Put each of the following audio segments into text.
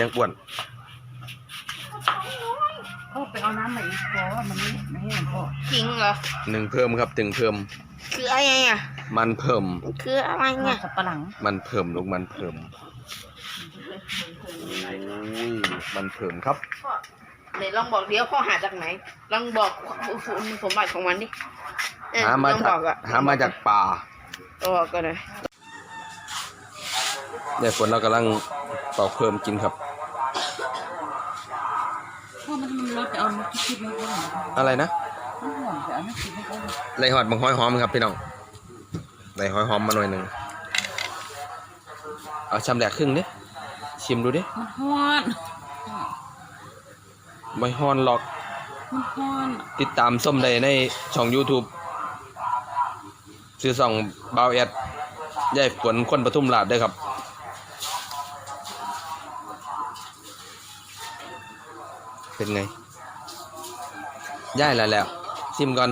ยังอ้วนเขาไปเอาน้ำมาอีกพอว่ามันไม่ไม่ให้พอจริงเหรอ หนึ่งเพิ่มครับตึงเพิ่ม คืออะไรอะ มันเพิ่ม คืออะไรข้าเนี่วยสับปะหลังมันเพิ่มลูกมันเพิ่มอุ้ยมันเพิ่มครับไหนลองบอกเดี๋ยวข้อหาจากไหน ลองบอกคุณสมบัติของมันดิเออหามาลองจากบอกอะหามาจากป่าบอกก็ได้เนี่ยฝนเรากำลังปอกเพิ่มกินครับเพราะมันมันรถจะเอาน้ำคิดไม่ได้อะไรนะมันห่วงจะเอาน้ำคิดไม่ได้ไรหอดบังห้อยหอมครับพี่น้องไรหอยหอมมาหน่อยหนึ่งเอาชำแหลกครึ่งดิชิมดูดิมันฮ้อนไม่ฮอนหรอก มันฮ้อนติดตามส้มได้ในช่อง YouTube ซื้อส่องเบาแอดยายฝนคนปทุมราชเด้วยครับ เป็นไงย่ายแล้วแล้วชิมก่อน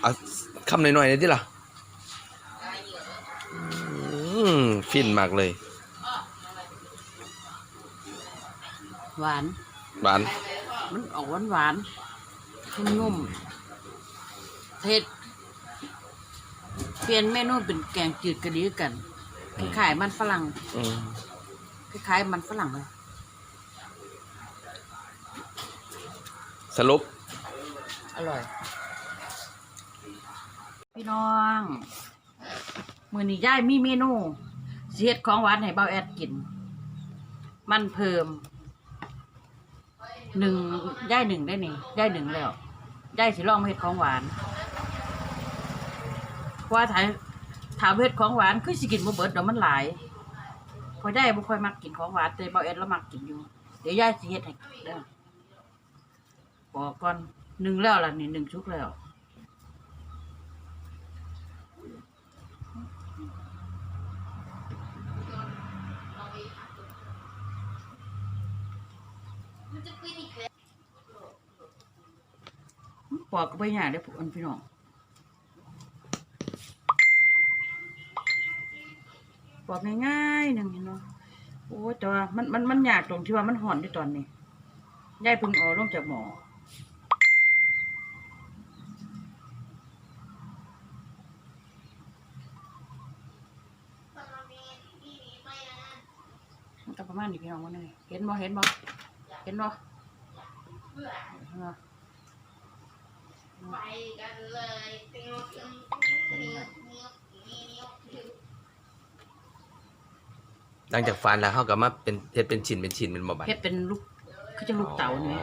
เอาคำหน่อยๆนี่ที่ล่ะอืมฟินมากเลย หวาน หวาน มันออกหวานหวานๆนุ่มๆเผ็ดเปลี่ยนเมนูเป็นแกงจืดกระดีกันคล้ายๆมันฝรั่งอืมคล้ายๆมันฝรั่งเลย สรุป อร่อย พี่น้อง มือนี้ย่ายมีเมนูสิเฮ็ดของหวานให้เบาแอดกิน มันเพิ่มหนึ่งย่ายหนึ่งได้นี่ย่ายหนึ่งแล้วย่ายสิลองมาเฮ็ดของหวานเพราะว่าถ่ายถามเฮ็ดของหวานคือสิกินบ่เบิดเดี๋ยวมันหลายพอย่ายบ่ค่อยมักกินของหวานแต่เบาแอดแล้วมักกินอยู่ เดี๋ยวย่ายสิเฮ็ดให้เด้อ บอกก่อนหนึ่งแล้วล่ะนี่หนึ่งชุกแล้วปอกก็ไปหยาได้พวกอันพี่น้องปอกง่ายๆหนึ่งเห็นเนาะโอ้ยแต่ว่ามันมันมันยากตรงที่ว่ามันห่อนที่ตอนนี้ยายเพึ่งออกลงจากหมอ ประมาณนี้พี่น้องวันนี้เห็นบ่เห็นบ่เห็นบ่ไปกันเลยตียวเตียวเตียวเตียวเตียวเตียวหลังจากฟานแล้วเขาก็มาเป็นเฮ็ดเป็นชิ้นเป็นชิ้นเป็นบ่บัดเฮ็ดเป็นลูกคือจะลูกเต๋าเนี่ย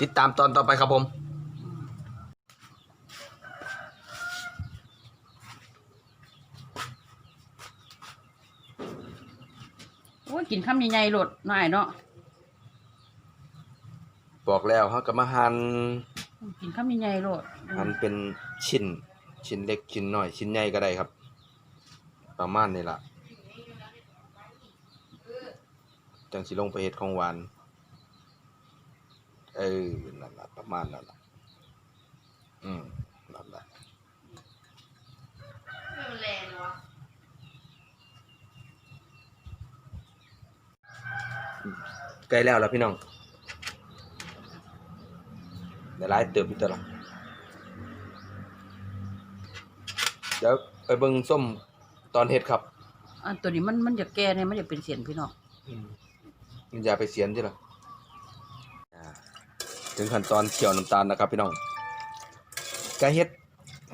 ติดตามตอนต่อไปครับผม โอ้ย กินคำใหญ่ๆโลดหน่อยเนาะบอกแล้วเขาก็มาหั่นกินคำใหญ่ๆโลดหั่นเป็นชิ้น ชิ้นเล็กชิ้นน้อยชิ้นใหญ่ก็ได้ครับ ประมาณนี้ล่ะจังสิลงไปเฮ็ดของหวาน เออนั่นล่ะประมาณนั้นล่ะอืมนั่นล่ะ ไม่มันแรงวะ ใกล้แล้วล่ะพี่น้องเดี๋ยวไล่เติมอีกตัวละเดี๋ยวไปเบิ่งส้มตอนเฮ็ดครับ อันตัวนี้มันมันจะแก่เนี่ยมันจะเป็นเสียนพี่น้องมันอย่าไปเสียนที่ละอ่าถึงขั้นตอนเคี่ยวน้ำตาลนะครับ พี่น้องกะเฮ็ด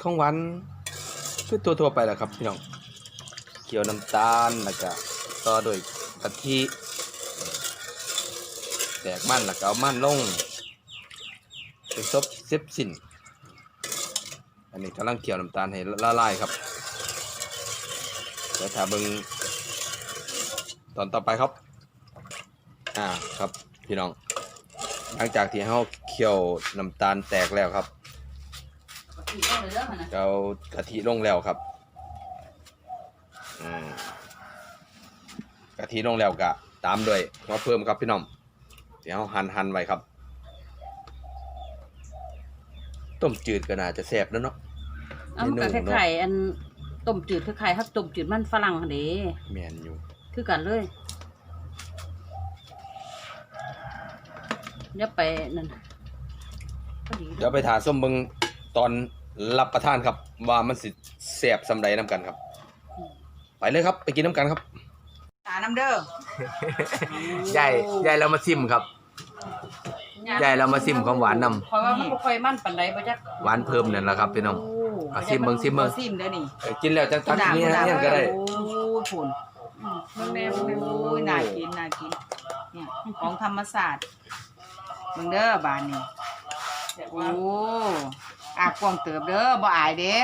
ของหวานคือตัวทั่วๆไปแหละครับ พี่น้องเคี่ยวน้ำตาลแล้วก็ต่อด้วยกะทิ แตกมันแล้วก็เอามันลงเป็นซบเซบสินอันนี้กำลังเคี่ยวน้ำตาลให้ละลายครับเดี๋ยวถ้าเบิงตอนต่อไปครับ อ่าครับพี่น้อง หลังจากที่เฮาเคี่ยวน้ำตาลแตกแล้วครับเอากะทิลงแล้วครับอืมกะทิลงแล้วกะ ตามด้วยมาเพิ่มครับพี่น้อง เดี๋ยวหั่นหั่นไว้ครับ ต้มจืดก็น่าจะแซ่บแล้วเนาะเอามันก็คล้ายๆอันต้มจืดคล้ายๆครับต้มจืดมันฝรั่งหั่นเด้แม่นอยู่ คือกันเลยอย่าไปนั่นพอดีเดี๋ยวไปถาส้มเบิงตอนรับประทานครับ ว่ามันสิแสบสำใดน้ำกันครับ ไปเลยครับ ไปกินน้ำกันครับ ตาน้ำเด้อยายยายเรามาซิมครับยายเรามาซิมความหวานนเพราะว่ามันบ่ค่อยมันปานใดบ่จักำหวานเพิ่มนั่นแหละครับพี่น้อง อะซิมเบิ่งซิมเบิ่ง ซิมเด้อนี่เอ้ยกินแล้วจังตักนี่ฮะเนี่ยก็ได้โอ้ยฝุ่นเบิ่งแน่เบิ่งแน่โอ้ยน่ากินน่ากินเนี่ยของธรรมศาสตร์เบิ่งเด้อบานนี่โอ้อากวางเติบเด้อบ่อายเด้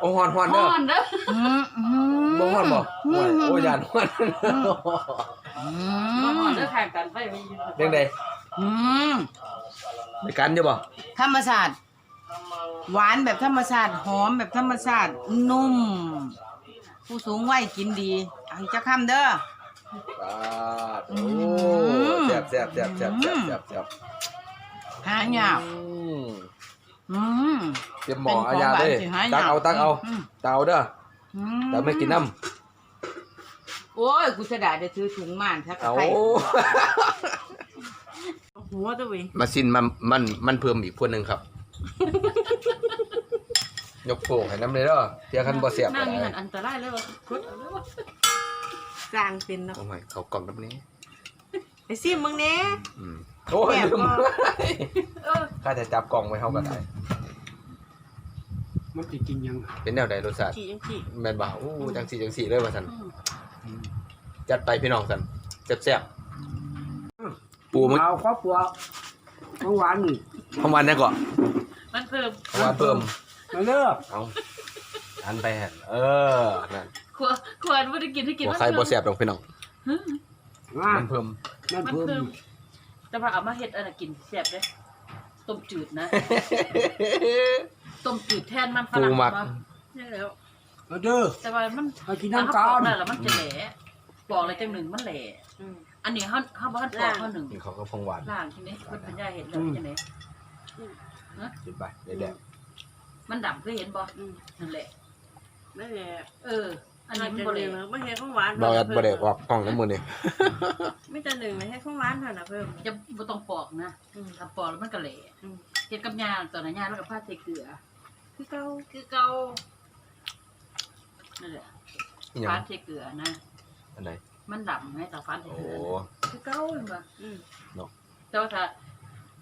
โอ้ฮอนฮอนเด้อ ฮ้อนเด้อ อืมอืม บ่ฮอนบ่โอ้ยโอ้ยยานฮอนอืบ่ฮอมดเด้อทางกันไฟไว้อยู่เรื่องใดอืมไปกันอยู่บ่ธรรมศาสตร์หวานแบบธรรมศาสตร์หอมแบบธรรมศาสตร์นุ่ม ผู้สูงวัยกินดีเอังจะคำเด้อ ปาดอืโอ้มแซ่บแซ่บแซ่บแซ่บแซ่บแซ่บแซ่บหายากอืมอืมเตรียมหมออาญาเด้เป็นของหวานสิหายาก ตักเอาตักเอาอืมตักเอาเด้อ อืแต่ไม่กินน้โอ้ยกูจะได้จะซื้อถุงม่านทักำเอาไข่หัวตัวเว้ยมาซินมันมันมันเพิ่มอีกพวกหนึงครับ ยกโป่งให้น้ำเลยเด้อเทียคันบ่เสียบนั่งอยู่หันอันตรายเลยว่ะกดเอาเลยว่ะสร้างเป็นเนาะโอ้ยเขากล่องน้ำนี้ไปซิมมึงแหน่อืมโอ้ยแซ่บลืมบ่เออ ข้าจะจับกล่องไว้เฮาก็ได้ มันจะกินยังเป็นแนวใดรสชาติขี่จังขี่ แม่นบ่าโอ้จังสี่จังสี่เลยว่าซั่นอืมจัดไปพี่น้องซั่นแซ่บๆปูมันเอาครอบครัวเมื่อวานนี่ข้างวันเนี่ยก่อนมันเพิ่มข้างวันเพิ่มมาเลิกเอาอันไปหั่นเออนั่นขวขวดบ่ได้กินให้กินหัวมันไข่เพิ่มบ่แซ่บดอกพี่น้องมามันเพิ่มมันมันเพิ่มเพิ่มแต่ว่าเอามาเฮ็ดอันน่ะกินแซ่บเด้ต้มจืดนะ ต้มจืดแทนมันฝรั่งปูหมักเนาะใช่แล้วมาเด้อ แต่ว่ามันมากินถ้าน้ำเขากัปอกนได้แล้วมันจะแหลปอกอะไรจังหนึ่งมันแหลอันนี้เขาเขาบ่ทันปอกเขาหนึ่งนี่เขาก็พงหวานล่างทีนี้มันเป็นยาเห็นแล้วจังได๋กินไปเดี๋ยวมันดำเคยเห็นบ่นั่นแหละ นั่นแหละเออ อันอันนี้นี้มันบ่บ่ได้เลยไม่ใช่ของหวานๆเราจะบ่ได้ออกกล้องน้ำมือนี่ไม่แต่หนึ่งไม่ใช่ของหวานเท่านั้นเพิ่มจะบ่ต้องปอกนะถ้าปอกแล้วมันก็แหละเฮ็ดกับยาตอนนั้นยาแล้วก็พาใส่เกลือ คือเก่าคือเก่านั่นแหละอิหยัฟางดใส่เกลือนะ อันไหนมันดำไงแต่ฟาดใส่โอ้เกลือคือเก่าเห็นบ่อืมแต่ว่าถ้า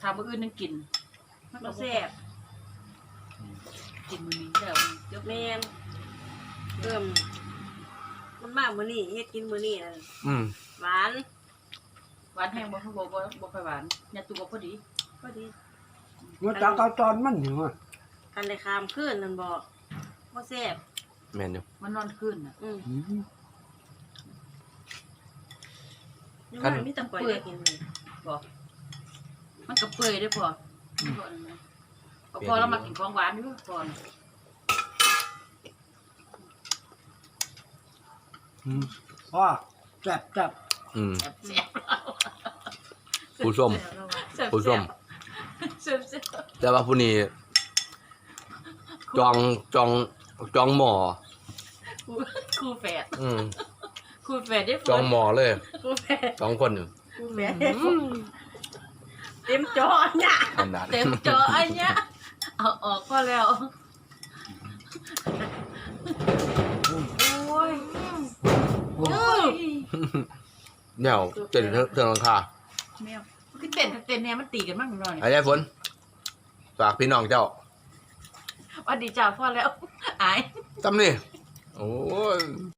ถ้ามื้ออื่นนึงกิน มันก็บ่แซ่แซ่บบกินมื้อนี้แล้วเดี๋ยวแม่นเพิ่มมันมากมื้อนี้เฮ็ดกินมื้อนี้น่ะอืมหวานหวานแห้งบ่บ่บ่บ่ค่อยหวานยาตุก็พอดีพอดี มันตักเอาตอนมันอยู่อะ กันได้คามคืนนั่นบ่บ่แซ่บแม่นอยู่มันนอนคืนน่ะ อืมอืมยังคันว่ามีแตะปล่อยได้กินเลยบอกมันก็เปื่อยได้อพอพอนั่นนะพอเรามากินของหวานอยู่พอน่ะอืมพ่อแซ่บแซ่บอืม แซ่บแซ่บผู้ส้มแซ่บผู้ส้มแซ่บแซ่บแต่ว่าผู้นี้ จองจองจองหมอคู่คู่แฝดอืมคู่แฝดได้พจองหมอเลยคู่แฝดสองคนอยู่กูแม่เต็มจอเนี่ยขนาดเต็มจออันเนี้ยเอาออกก็แล้ว โอ้ยโอ้ยเนี่ยเจ็ดเทืองหลังคาแมวคือเต้นกับเต้นเนี่ยมันตีกันมากหน่อย ไอ้ยายฝนฝากพี่น้องเจ้า ว่าดีจ้าพ่อแล้วอาย จำนี่โอ้ย